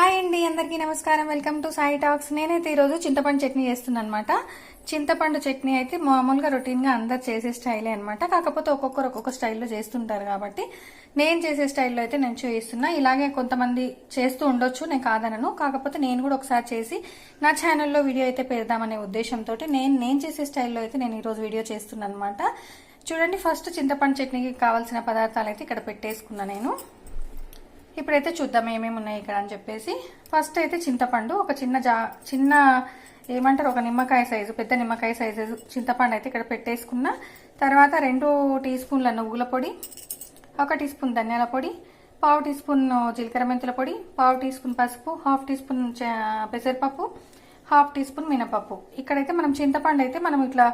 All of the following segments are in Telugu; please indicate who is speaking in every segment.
Speaker 1: హాయ్ అండి అందరికీ నమస్కారం. Welcome to Sai talks. నేనైతే ఈరోజు చింతపండు చట్నీ చేస్తున్నాను అనమాట చింతపండు చట్నీ అయితే మామూలుగా రొటీన్గా అందరు చేసే స్టైలే అనమాట కాకపోతే ఒక్కొక్కరు ఒక్కొక్క స్టైల్లో చేస్తుంటారు కాబట్టి నేను చేసే స్టైల్లో అయితే నేను చేస్తున్నా. ఇలాగే కొంతమంది చేస్తూ ఉండొచ్చు నేను కాదనను. కాకపోతే నేను కూడా ఒకసారి చేసి నా ఛానల్లో వీడియో అయితే పెడదామనే ఉద్దేశంతో నేను నేను చేసే స్టైల్లో అయితే నేను ఈరోజు వీడియో చేస్తున్నాను అనమాట చూడండి ఫస్ట్ చింతపండు చట్నీకి కావాల్సిన పదార్థాలు అయితే ఇక్కడ పెట్టేసుకున్నా నేను. ఇప్పుడైతే చూద్దాం ఏమేమి ఉన్నాయి ఇక్కడ అని చెప్పేసి. ఫస్ట్ అయితే చింతపండు ఒక చిన్న జా చిన్న ఏమంటారు ఒక నిమ్మకాయ సైజు పెద్ద నిమ్మకాయ సైజు చింతపండు అయితే ఇక్కడ పెట్టేసుకున్న. తర్వాత రెండు టీ స్పూన్ల నువ్వుల పొడి ఒక టీ స్పూన్ ధనియాల పొడి పావు టీ స్పూన్ జీలకర్ర మెంతుల పొడి పావు టీ స్పూన్ పసుపు హాఫ్ టీ స్పూన్ పెసరపప్పు హాఫ్ టీ స్పూన్ మినపప్పు. ఇక్కడైతే మనం చింతపండు అయితే మనం ఇట్లా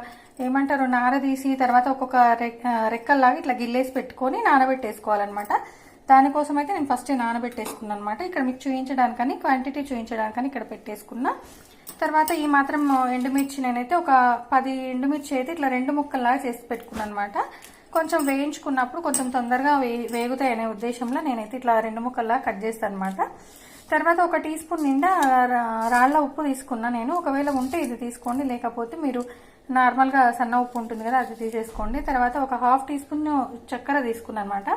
Speaker 1: ఏమంటారు నార తీసి తర్వాత ఒక్కొక్క రెక్కల్లాగా ఇట్లా గిల్లేసి పెట్టుకొని నానబెట్టేసుకోవాలన్నమాట. దానికోసం అయితే నేను ఫస్ట్ నానబెట్టేసుకున్నాను అనమాట ఇక్కడ మీకు చూపించడానికని క్వాంటిటీ చూపించడానికని ఇక్కడ పెట్టేసుకున్నా. తర్వాత ఈ మాత్రం ఎండుమిర్చి నేనైతే ఒక పది ఎండుమిర్చి అయితే ఇట్లా రెండు ముక్కల్లాగా చేసి పెట్టుకున్నాను అనమాట కొంచెం వేయించుకున్నప్పుడు కొంచెం తొందరగా వే వేగుతాయి అనే ఉద్దేశంలో నేనైతే ఇట్లా రెండు ముక్కల్లా కట్ చేస్తాను అనమాట తర్వాత ఒక టీ స్పూన్ నిండా రా- రాళ్ళ ఉప్పు తీసుకున్నా నేను. ఒకవేళ ఉంటే ఇది తీసుకోండి లేకపోతే మీరు నార్మల్గా సన్న ఉప్పు ఉంటుంది కదా అది తీసేసుకోండి. తర్వాత ఒక హాఫ్ టీ స్పూన్ చక్కెర తీసుకున్నాను అనమాట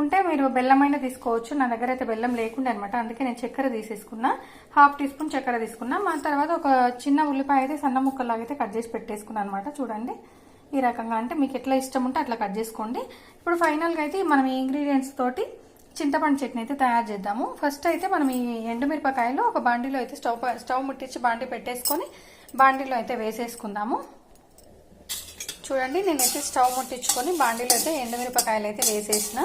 Speaker 1: ఉంటే మీరు బెల్లమైనా తీసుకోవచ్చు. నా దగ్గర అయితే బెల్లం లేకుండే అనమాట అందుకే నేను చక్కెర తీసేసుకున్నా. హాఫ్ టీ స్పూన్ చక్కెర తీసుకున్నా. మా తర్వాత ఒక చిన్న ఉల్లిపాయ అయితే సన్న ముక్కలాగా అయితే కట్ చేసి పెట్టేసుకున్నాను అనమాట చూడండి. ఈ రకంగా అంటే మీకు ఎట్లా ఇష్టం ఉంటే అట్లా కట్ చేసుకోండి. ఇప్పుడు ఫైనల్గా అయితే మనం ఈ ఇంగ్రీడియంట్స్ తోటి చింతపండు చట్నీ అయితే తయారు చేద్దాము. ఫస్ట్ అయితే మనం ఈ ఎండుమిరపకాయలు ఒక బాండీలో అయితే స్టవ్ స్టవ్ ముట్టించి బాండీ పెట్టేసుకొని బాండీలో అయితే వేసేసుకుందాము. చూడండి. నేనైతే స్టవ్ ముట్టించుకొని బాండీలో అయితే ఎండుమిరపకాయలు అయితే వేసేసిన.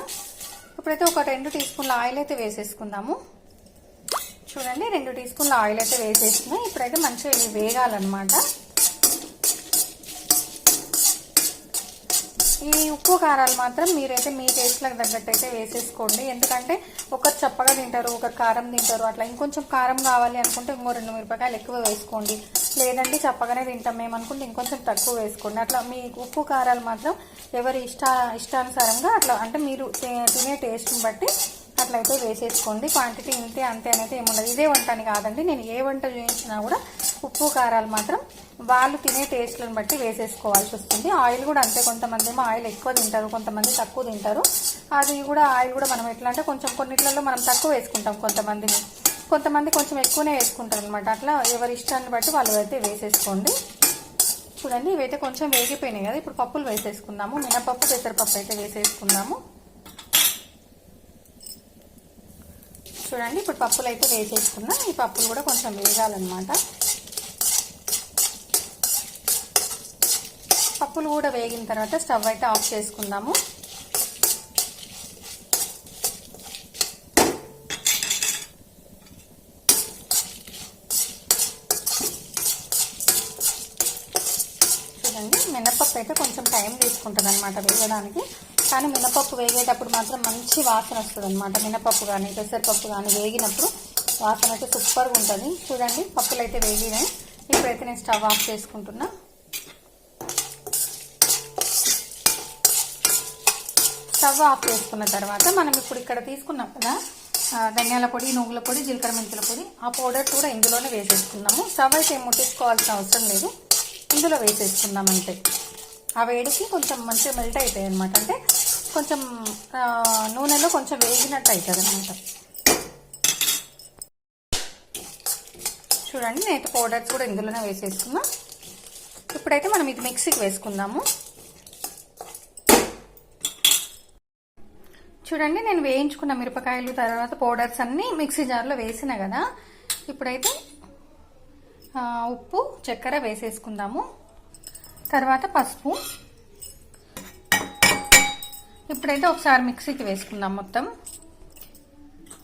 Speaker 1: ఇప్పుడైతే ఒక రెండు టీ స్పూన్ల ఆయిల్ అయితే వేసేసుకుందాము. చూడండి రెండు టీ స్పూన్ల ఆయిల్ అయితే వేసేసిన ఇప్పుడైతే మంచిగా ఇవి వేగాలన్నమాట. ఈ ఉప్పు కారాలు మాత్రం మీరైతే మీ టేస్ట్లకు తగ్గట్టు అయితే వేసేసుకోండి. ఎందుకంటే ఒకరు చప్పగా తింటారు ఒకరు కారం తింటారు అట్లా ఇంకొంచెం కారం కావాలి అనుకుంటే ఇంకో రెండు మిరపకాయలు ఎక్కువ వేసుకోండి. లేదండి చప్పగానే తింటాం మేము అనుకుంటే ఇంకొంచెం తక్కువ వేసుకోండి. అట్లా మీ ఉప్పు కారాలు మాత్రం ఎవరి ఇష్ట ఇష్టానుసారంగా అట్లా అంటే మీరు తినే టేస్ట్ని బట్టి అట్లయితే వేసేసుకోండి. క్వాంటిటీ ఇంతే అంతే అనేది ఏముండదు. ఇదే వంట అని కాదండి. నేను ఏ వంట చేయించినా కూడా ఉప్పు కారాలు మాత్రం వాళ్ళు తినే టేస్ట్లను బట్టి వేసేసుకోవాల్సి వస్తుంది. ఆయిల్ కూడా అంతే. కొంతమంది ఏమో ఆయిల్ ఎక్కువ తింటారు కొంతమంది తక్కువ తింటారు. అది కూడా ఆయిల్ కూడా మనం ఎట్లా అంటే కొంచెం కొన్నిట్లలో మనం తక్కువ వేసుకుంటాం కొంతమందిని. కొంతమంది కొంచెం ఎక్కువనే వేసుకుంటారు అనమాట అట్లా ఎవరి ఇష్టాన్ని బట్టి వాళ్ళు అయితే వేసేసుకోండి. చూడండి ఇవైతే కొంచెం వేగిపోయినాయి కదా. ఇప్పుడు పప్పులు వేసేసుకుందాము. మినపప్పు పెసరపప్పు అయితే వేసేసుకుందాము. చూడండి ఇప్పుడు పప్పులు అయితే వేసేసుకున్నా. ఈ పప్పులు కూడా కొంచెం వేగాలన్నమాట. పప్పులు కూడా వేగిన తర్వాత స్టవ్ అయితే ఆఫ్ చేసుకుందాము. చూడండి మినప్పప్పు అయితే కొంచెం టైం తీసుకుంటుంది అనమాట వేగడానికి. కానీ మినపప్పు వేగేటప్పుడు మాత్రం మంచి వాసన వస్తుంది అనమాట మినపప్పు కానీ పెసరపప్పు కానీ వేగినప్పుడు వాసన అయితే సూపర్గా ఉంటుంది. చూడండి పప్పులు అయితే వేగినాయి. ఇప్పుడైతే నేను స్టవ్ ఆఫ్ చేసుకుంటున్నా. స్టవ్ ఆఫ్ చేసుకున్న తర్వాత మనం ఇప్పుడు ఇక్కడ తీసుకున్నాం కదా ధనియాల పొడి నువ్వుల పొడి జీలకర్ర మెంతుల పొడి ఆ పౌడర్ కూడా ఇందులోనే వేసేసుకున్నాము. స్టవ్ అయితే ముట్టించుకోవాల్సిన అవసరం లేదు. ఇందులో వేసేసుకుందాం అంటే. ఆ వేడికి కొంచెం మంచిగా మెల్ట్ అవుతాయి అనమాట అంటే కొంచెం నూనెలో కొంచెం వేగినట్టు అవుతుంది అనమాట చూడండి నేతి పౌడర్స్ కూడా ఇందులోనే వేసేసుకున్నా. ఇప్పుడైతే మనం ఇది మిక్సీకి వేసుకుందాము. చూడండి నేను వేయించుకున్న మిరపకాయలు తర్వాత పౌడర్స్ అన్నీ మిక్సీ జార్లో వేసిన కదా. ఇప్పుడైతే ఉప్పు చక్కెర వేసేసుకుందాము. తర్వాత పసుపు. ఇప్పుడైతే ఒకసారి మిక్సీకి వేసుకుందాం మొత్తం.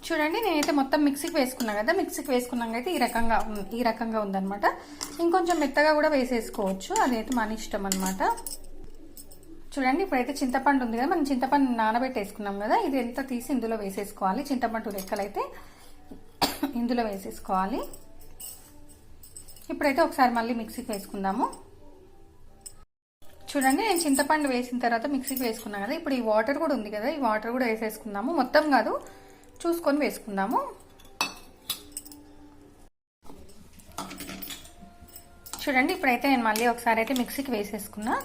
Speaker 1: చూడండి నేనైతే మొత్తం మిక్సీకి వేసుకున్నాను కదా మిక్సీకి వేసుకున్నాక అయితే ఈ రకంగా ఈ రకంగా ఉందన్నమాట. ఇంకొంచెం మెత్తగా కూడా వేసేసుకోవచ్చు. అదైతే మన ఇష్టం అనమాట చూడండి ఇప్పుడైతే చింతపండు ఉంది కదా మనం చింతపండు నానబెట్టేసుకున్నాం కదా ఇది ఎంత తీసి ఇందులో వేసేసుకోవాలి. చింతపండు రెక్కలైతే ఇందులో వేసేసుకోవాలి. ఇప్పుడైతే ఒకసారి మళ్ళీ మిక్సీకి వేసుకుందాము. చూడండి నేను చింతపండు వేసిన తర్వాత మిక్సీకి వేసుకున్నాను కదా ఇప్పుడు ఈ వాటర్ కూడా ఉంది కదా ఈ వాటర్ కూడా వేసేసుకుందాము. మొత్తం కాదు చూసుకొని వేసుకుందాము. చూడండి ఇప్పుడైతే నేను మళ్ళీ ఒకసారి అయితే మిక్సీకి వేసేసుకున్నా.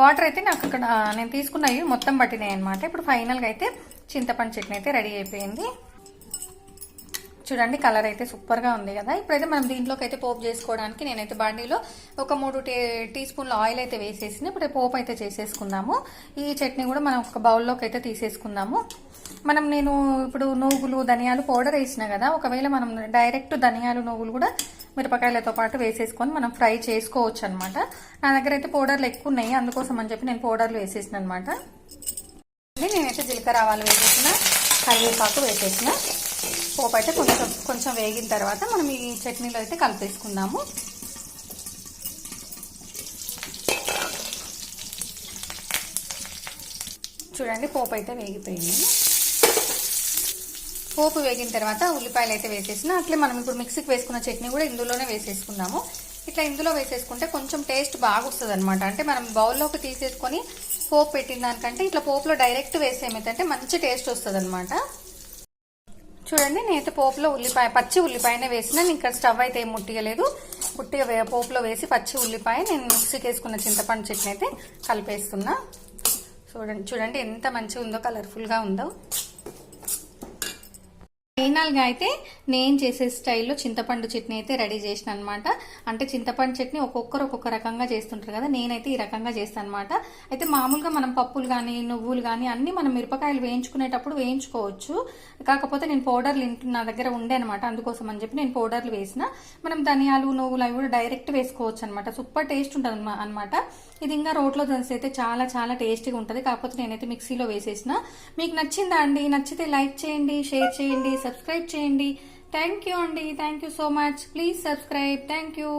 Speaker 1: వాటర్ అయితే నాకు ఇక్కడ నేను తీసుకున్నవి మొత్తం పట్టినాయి అనమాట ఇప్పుడు ఫైనల్గా అయితే చింతపండు చట్నీ అయితే రెడీ అయిపోయింది. చూడండి కలర్ అయితే సూపర్గా ఉంది కదా. ఇప్పుడైతే మనం దీంట్లోకి అయితే పోపు చేసుకోవడానికి నేనైతే బండిలో ఒక మూడు టీ టీ స్పూన్ల ఆయిల్ అయితే వేసేసి ఇప్పుడు పోపు అయితే చేసేసుకుందాము. ఈ చట్నీ కూడా మనం ఒక బౌల్లోకి అయితే తీసేసుకుందాము. మనం నేను ఇప్పుడు నువ్వులు ధనియాలు పౌడర్ వేసిన కదా ఒకవేళ మనం డైరెక్ట్ ధనియాలు నువ్వులు కూడా మిరపకాయలతో పాటు వేసేసుకొని మనం ఫ్రై చేసుకోవచ్చు అనమాట నా దగ్గర అయితే పౌడర్లు ఎక్కువ ఉన్నాయి అందుకోసం అని చెప్పి నేను పౌడర్లు వేసేసిన అనమాట నేనైతే జీలకర్ర ఆవాలు వేసేసిన కరివేపాకు వేసేసిన. పోపు అయితే కొంచెం కొంచెం వేగిన తర్వాత మనం ఈ చట్నీలో అయితే కలిపేసుకుందాము. చూడండి పోపు అయితే వేగిపోయింది. పోపు వేగిన తర్వాత ఉల్లిపాయలు అయితే వేసేసిన అట్లే మనం ఇప్పుడు మిక్సీకి వేసుకున్న చట్నీ కూడా ఇందులోనే వేసేసుకుందాము. ఇట్లా ఇందులో వేసేసుకుంటే కొంచెం టేస్ట్ బాగా వస్తుంది అనమాట అంటే మనం బౌల్లోకి తీసేసుకొని పోపు పెట్టిన దానికంటే ఇట్లా పోపులో డైరెక్ట్ వేసేమైతే మంచి టేస్ట్ వస్తుంది అనమాట చూడండి నేనైతే పోపులో ఉల్లిపాయ పచ్చి ఉల్లిపాయనే వేసిన నేను ఇక్కడ స్టవ్ అయితే ఏం ముట్టియలేదు. పుట్టి పోపులో వేసి పచ్చి ఉల్లిపాయ నేను మిక్సీకి వేసుకున్న చింతపండు చట్నీ అయితే కలిపేస్తున్నా. చూడండి చూడండి ఎంత మంచిగా ఉందో కలర్ఫుల్గా ఉందో. ఫైనల్గా అయితే నేను చేసే స్టైల్లో చింతపండు చట్నీ అయితే రెడీ చేసిన అనమాట అంటే చింతపండు చట్నీ ఒక్కొక్కరు ఒక్కొక్క రకంగా చేస్తుంటారు కదా నేనైతే ఈ రకంగా చేస్తాను అనమాట అయితే మామూలుగా మనం పప్పులు కానీ నువ్వులు కానీ అన్ని మనం మిరపకాయలు వేయించుకునేటప్పుడు వేయించుకోవచ్చు. కాకపోతే నేను పౌడర్లు ఇంటి నా దగ్గర ఉండే అనమాట అందుకోసం అని చెప్పి నేను పౌడర్లు వేసిన. మనం ధనియాలు నువ్వులు అవి కూడా డైరెక్ట్ వేసుకోవచ్చు అనమాట. సూపర్ టేస్ట్ ఉంటుంది అనమాట. ఇది ఇంకా రోట్లో దంచి అయితే చాలా చాలా టేస్టీగా ఉంటుంది. కాకపోతే నేనైతే మిక్సీలో వేసేసిన. మీకు నచ్చిందా అండి? నచ్చితే లైక్ చేయండి షేర్ చేయండి సబ్స్క్రైబ్ చేయండి. థ్యాంక్ యూ అండి. Thank you so much please subscribe thank you